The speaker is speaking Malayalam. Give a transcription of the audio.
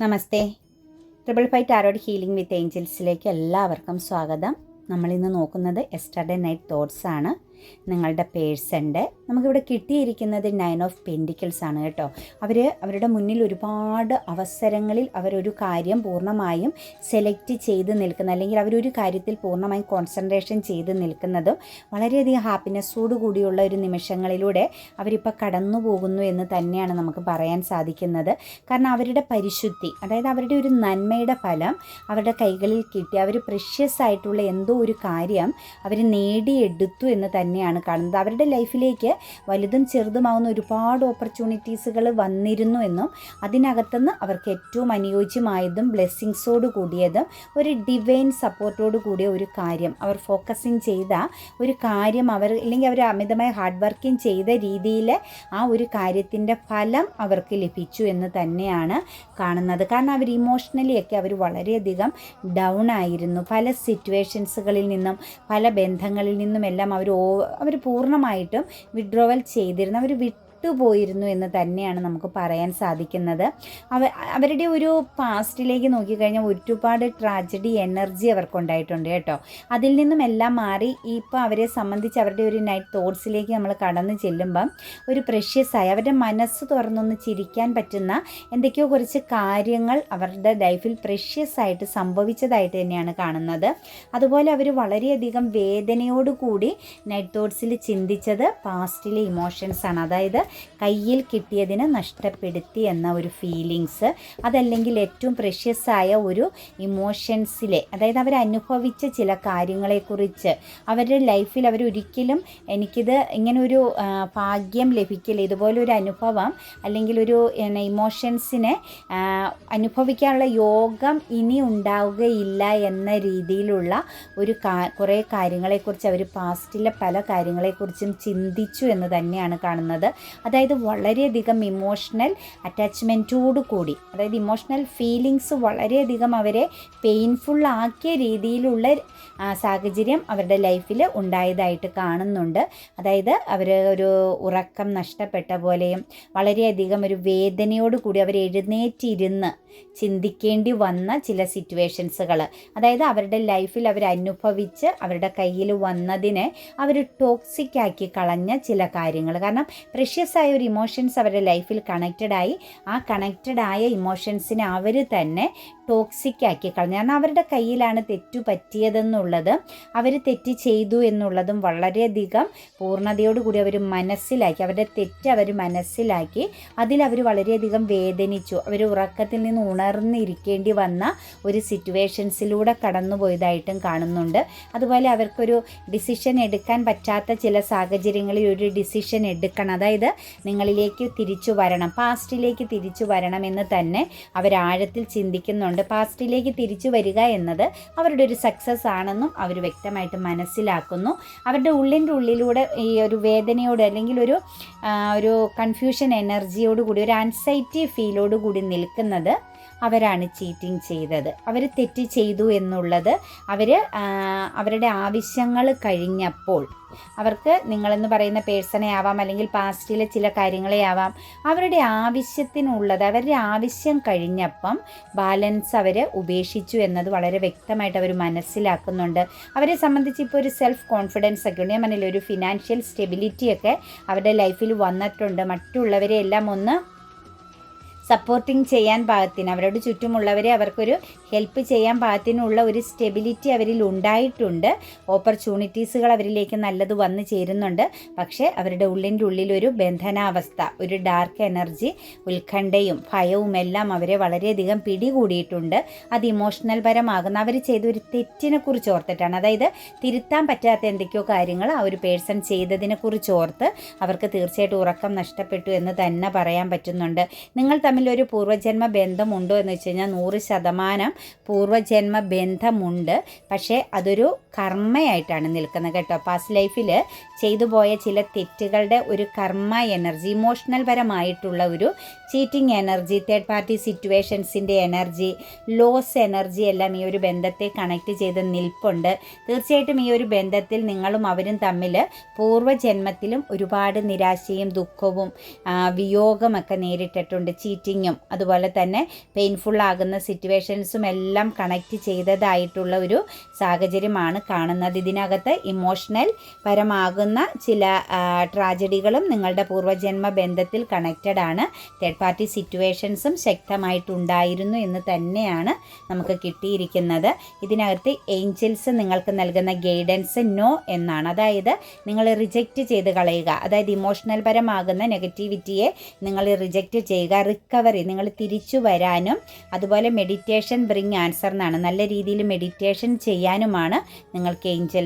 Namaste. Triple five tarot healing with ഏഞ്ചൽസിലേക്ക് എല്ലാവർക്കും സ്വാഗതം. നമ്മളിന്ന് നോക്കുന്നത് എസ്റ്റർഡേ നൈറ്റ് തോട്ട്സ് ആണ്. നിങ്ങളുടെ പേഴ്സന്റെ നമുക്കിവിടെ കിട്ടിയിരിക്കുന്നത് നയൻ ഓഫ് പെൻഡിക്കിൾസ് ആണ് കേട്ടോ. അവർ അവരുടെ മുന്നിൽ ഒരുപാട് അവസരങ്ങളിൽ അവരൊരു കാര്യം പൂർണമായും സെലക്ട് ചെയ്ത് നിൽക്കുന്ന അല്ലെങ്കിൽ അവരൊരു കാര്യത്തിൽ പൂർണമായും കോൺസെൻട്രേഷൻ ചെയ്ത് നിൽക്കുന്നതും വളരെയധികം ഹാപ്പിനെസ്സോട് കൂടിയുള്ള ഒരു നിമിഷങ്ങളിലൂടെ അവരിപ്പോൾ കടന്നു പോകുന്നു എന്ന് തന്നെയാണ് നമുക്ക് പറയാൻ സാധിക്കുന്നത്. കാരണം അവരുടെ പരിശുദ്ധി അതായത് അവരുടെ ഒരു നന്മയുടെ ഫലം അവരുടെ കൈകളിൽ കിട്ടി. അവർ പ്രഷ്യസ് ആയിട്ടുള്ള എന്തോ ഒരു കാര്യം അവർ നേടിയെടുത്തു എന്ന് തന്നെയാണ് കാണുന്നത്. അവരുടെ ലൈഫിലേക്ക് വലുതും ചെറുതുമാവുന്ന ഒരുപാട് ഓപ്പർച്യൂണിറ്റീസുകൾ വന്നിരുന്നു എന്നും അതിനകത്തുനിന്ന് അവർക്ക് ഏറ്റവും അനുയോജ്യമായതും ബ്ലെസ്സിങ്സോട് കൂടിയതും ഒരു ഡിവൈൻ സപ്പോർട്ടോട് കൂടിയ ഒരു കാര്യം. അവർ ഫോക്കസിങ് ചെയ്ത ഒരു കാര്യം അവർ അല്ലെങ്കിൽ അവർ അമിതമായി ഹാർഡ് വർക്കിംഗ് ചെയ്ത രീതിയിൽ ആ ഒരു കാര്യത്തിന്റെ ഫലം അവർക്ക് ലഭിച്ചു എന്ന് തന്നെയാണ് കാണുന്നത്. കാരണം അവർ ഇമോഷണലി ഒക്കെ അവർ വളരെയധികം ഡൗൺ ആയിരുന്നു. പല സിറ്റുവേഷൻസുകളിൽ നിന്നും പല ബന്ധങ്ങളിൽ നിന്നുമെല്ലാം അവർ അവർ പൂർണമായിട്ടും വിഡ്രോവൽ ചെയ്തിരുന്നു. അവർ വിട്ടുപോയിരുന്നു എന്ന് തന്നെയാണ് നമുക്ക് പറയാൻ സാധിക്കുന്നത്. അവ അവരുടെ ഒരു പാസ്റ്റിലേക്ക് നോക്കിക്കഴിഞ്ഞാൽ ഒരുപാട് ട്രാജഡി എനർജി അവർക്കുണ്ടായിട്ടുണ്ട് കേട്ടോ. അതിൽ നിന്നും എല്ലാം മാറി ഇപ്പോൾ അവരെ സംബന്ധിച്ച് അവരുടെ ഒരു നൈറ്റ് തോട്ട്സിലേക്ക് നമ്മൾ കടന്നു ചെല്ലുമ്പം ഒരു പ്രഷ്യസായി അവരുടെ മനസ്സ് തുറന്നൊന്ന് ചിരിക്കാൻ പറ്റുന്ന എന്തൊക്കെയോ കുറച്ച് കാര്യങ്ങൾ അവരുടെ ലൈഫിൽ പ്രഷ്യസ് ആയിട്ട് സംഭവിച്ചതായിട്ട് തന്നെയാണ് കാണുന്നത്. അതുപോലെ അവർ വളരെയധികം വേദനയോടുകൂടി നൈറ്റ് തോട്ട്സിൽ ചിന്തിച്ചത് പാസ്റ്റിലെ ഇമോഷൻസാണ്. അതായത് കയ്യിൽ കിട്ടിയതിനെ നഷ്ടപ്പെടുത്തി എന്ന ഒരു ഫീലിങ്സ് അതല്ലെങ്കിൽ ഏറ്റവും പ്രഷ്യസായ ഒരു ഇമോഷൻസിലെ അതായത് അവർ അനുഭവിച്ച ചില കാര്യങ്ങളെക്കുറിച്ച് അവരുടെ ലൈഫിൽ അവരൊരിക്കലും എനിക്കിത് ഇങ്ങനൊരു ഭാഗ്യം ലഭിക്കില്ല ഇതുപോലൊരു അനുഭവം അല്ലെങ്കിൽ ഒരു ഇമോഷൻസിനെ അനുഭവിക്കാനുള്ള യോഗം ഇനി ഉണ്ടാവുകയില്ല എന്ന രീതിയിലുള്ള ഒരു കാ കുറേ കാര്യങ്ങളെക്കുറിച്ച് അവർ പാസ്റ്റിലെ പല കാര്യങ്ങളെക്കുറിച്ചും ചിന്തിച്ചു എന്ന് തന്നെയാണ് കാണുന്നത്. അതായത് വളരെയധികം ഇമോഷണൽ അറ്റാച്ച്മെന്റോടു കൂടി അതായത് ഇമോഷണൽ ഫീലിങ്സ് വളരെയധികം അവരെ പെയിൻഫുൾ ആക്കിയ രീതിയിലുള്ള സാഹചര്യം അവരുടെ ലൈഫിൽ ഉണ്ടായതായിട്ട് കാണുന്നുണ്ട്. അതായത് അവർ ഒരു ഉറക്കം നഷ്ടപ്പെട്ട പോലെയും വളരെയധികം ഒരു വേദനയോട് കൂടി അവർ എഴുന്നേറ്റിരുന്ന് ചിന്തിക്കേണ്ടി വന്ന ചില സിറ്റുവേഷൻസുകൾ അതായത് അവരുടെ ലൈഫിൽ അവർ അനുഭവിച്ച് അവരുടെ കയ്യിൽ വന്നതിനെ അവർ ടോക്സിക് ആക്കി കളഞ്ഞ ചില കാര്യങ്ങൾ കാരണം പ്രഷ്യസ് ആയ ഒരു ഇമോഷൻസ് അവരുടെ ലൈഫിൽ കണക്റ്റഡ് ആയി. ആ കണക്റ്റഡ് ആയ ഇമോഷൻസിനെ അവർ തന്നെ ടോക്സിക് ആക്കി കളഞ്ഞു കാരണം അവരുടെ കയ്യിലാണ് തെറ്റു പറ്റിയതെന്നുള്ളത് അവർ തെറ്റ് ചെയ്തു എന്നുള്ളതും വളരെയധികം പൂർണതയോടുകൂടി അവർ മനസ്സിലാക്കി. അവരുടെ തെറ്റ് അവർ മനസ്സിലാക്കി. അതിൽ അവർ വളരെയധികം വേദനിച്ചു. അവർ ഉറക്കത്തിൽ നിന്ന് ഉണർന്നിരിക്കേണ്ടി വന്ന ഒരു സിറ്റുവേഷൻസിലൂടെ കടന്നുപോയതായിട്ടും കാണുന്നുണ്ട്. അതുപോലെ അവർക്കൊരു ഡിസിഷൻ എടുക്കാൻ പറ്റാത്ത ചില സാഹചര്യങ്ങളിൽ ഒരു ഡിസിഷൻ എടുക്കണം. അതായത് നിങ്ങളിലേക്ക് തിരിച്ചു വരണം. പാസ്റ്റിലേക്ക് തിരിച്ചു വരണം തന്നെ അവർ ആഴത്തിൽ ചിന്തിക്കുന്നുണ്ട്. പാസ്റ്റിലേക്ക് തിരിച്ചു വരിക എന്നത് അവരുടെ ഒരു സക്സസ് ആണെന്നും അവർ വ്യക്തമായിട്ട് മനസ്സിലാക്കുന്നു. അവരുടെ ഉള്ളിന്റെ ഉള്ളിലൂടെ ഈ ഒരു വേദനയോട് അല്ലെങ്കിൽ ഒരു ഒരു കൺഫ്യൂഷൻ എനർജിയോടുകൂടി ഒരു ആൻസൈറ്റി ഫീലോടുകൂടി നിൽക്കുന്നത് അവരാണ് ചീറ്റിംഗ് ചെയ്തത്. അവർ തെറ്റ് ചെയ്തു എന്നുള്ളത് അവർ അവരുടെ ആവശ്യങ്ങൾ കഴിഞ്ഞപ്പോൾ അവർക്ക് നിങ്ങളെന്ന് പറയുന്ന പേഴ്സണെ ആവാം അല്ലെങ്കിൽ പാസ്റ്റിലെ ചില കാര്യങ്ങളെ ആവാം. അവരുടെ ആവശ്യത്തിനുള്ളത് അവരുടെ ആവശ്യം കഴിഞ്ഞപ്പം ബാലൻസ് അവർ ഉപേക്ഷിച്ചു എന്നത് വളരെ വ്യക്തമായിട്ട് അവർ മനസ്സിലാക്കുന്നുണ്ട്. അവരെ സംബന്ധിച്ച് ഇപ്പോൾ ഒരു സെൽഫ് കോൺഫിഡൻസ് ഒക്കെ ഉണ്ട്. ഞാൻ ഒരു ഫിനാൻഷ്യൽ സ്റ്റെബിലിറ്റിയൊക്കെ അവരുടെ ലൈഫിൽ വന്നിട്ടുണ്ട്. മറ്റുള്ളവരെ എല്ലാം ഒന്ന് സപ്പോർട്ടിങ് ചെയ്യാൻ പാകത്തിന്. അവരോട് ചുറ്റുമുള്ളവരെ അവർക്കൊരു ഹെൽപ്പ് ചെയ്യാൻ പാകത്തിനുള്ള ഒരു സ്റ്റെബിലിറ്റി അവരിൽ ഉണ്ടായിട്ടുണ്ട്. ഓപ്പർച്യൂണിറ്റീസുകൾ അവരിലേക്ക് നല്ലത് വന്നു ചേരുന്നുണ്ട്. പക്ഷേ അവരുടെ ഉള്ളിന്റെ ഉള്ളിലൊരു ബന്ധനാവസ്ഥ ഒരു ഡാർക്ക് എനർജി ഉത്കണ്ഠയും ഭയവും എല്ലാം അവരെ വളരെയധികം പിടികൂടിയിട്ടുണ്ട്. അത് ഇമോഷണൽ പരമാകുന്ന അവർ ചെയ്ത ഒരു തെറ്റിനെ കുറിച്ച് ഓർത്തിട്ടാണ്. അതായത് തിരുത്താൻ പറ്റാത്ത എന്തൊക്കെയോ കാര്യങ്ങൾ ആ ഒരു പേഴ്സൺ ചെയ്തതിനെ കുറിച്ച് ഓർത്ത് അവർക്ക് തീർച്ചയായിട്ടും ഉറക്കം നഷ്ടപ്പെട്ടു എന്ന് തന്നെ പറയാൻ പറ്റുന്നുണ്ട്. നിങ്ങൾ തമ്മിലൊരു പൂർവജന്മ ബന്ധമുണ്ടോ എന്ന് വെച്ച് കഴിഞ്ഞാൽ നൂറ് ശതമാനം പൂർവജന്മ ബന്ധമുണ്ട്. പക്ഷേ അതൊരു കർമ്മയായിട്ടാണ് നിൽക്കുന്നത് കേട്ടോ. പാസ്റ്റ് ലൈഫിൽ ചെയ്തു പോയ ചില തെറ്റുകളുടെ ഒരു കർമ്മ എനർജി ഇമോഷണൽ പരമായിട്ടുള്ള ഒരു ചീറ്റിംഗ് എനർജി തേർഡ് പാർട്ടി സിറ്റുവേഷൻസിന്റെ എനർജി ലോസ് എനർജി എല്ലാം ഈ ഒരു ബന്ധത്തെ കണക്ട് ചെയ്ത് നിൽപ്പുണ്ട്. തീർച്ചയായിട്ടും ഈ ഒരു ബന്ധത്തിൽ നിങ്ങളും അവരും തമ്മിൽ പൂർവജന്മത്തിലും ഒരുപാട് നിരാശയും ദുഃഖവും വിയോഗമൊക്കെ നേരിട്ടിട്ടുണ്ട്. ചീറ്റിങ്ങും അതുപോലെ തന്നെ പെയിൻഫുൾ ആകുന്ന സിറ്റുവേഷൻസും എല്ലാം കണക്റ്റ് ചെയ്തതായിട്ടുള്ള ഒരു സാഹചര്യമാണ് കാണുന്നത്. ഇതിനകത്ത് ഇമോഷണൽ പരമാകുന്ന ചില ട്രാജഡികളും നിങ്ങളുടെ പൂർവജന്മ ബന്ധത്തിൽ കണക്റ്റഡ് ആണ്. തേർഡ് പാർട്ടി സിറ്റുവേഷൻസും ശക്തമായിട്ടുണ്ടായിരുന്നു എന്ന് തന്നെയാണ് നമുക്ക് കിട്ടിയിരിക്കുന്നത്. ഇതിനകത്ത് ഏഞ്ചൽസ് നിങ്ങൾക്ക് നൽകുന്ന ഗൈഡൻസ് നോ എന്നാണ്. അതായത് നിങ്ങൾ റിജക്റ്റ് ചെയ്ത് കളയുക. അതായത് ഇമോഷണൽ പരമാകുന്ന നെഗറ്റിവിറ്റിയെ നിങ്ങൾ റിജക്റ്റ് ചെയ്യുക. റിക്കവറി നിങ്ങൾ തിരിച്ചു വരാനും അതുപോലെ മെഡിറ്റേഷൻ ബ്രിങ് ആൻസർ എന്നാണ്. നല്ല രീതിയിൽ മെഡിറ്റേഷൻ ചെയ്യാനുമാണ് നിങ്ങൾക്ക് ഏഞ്ചൽ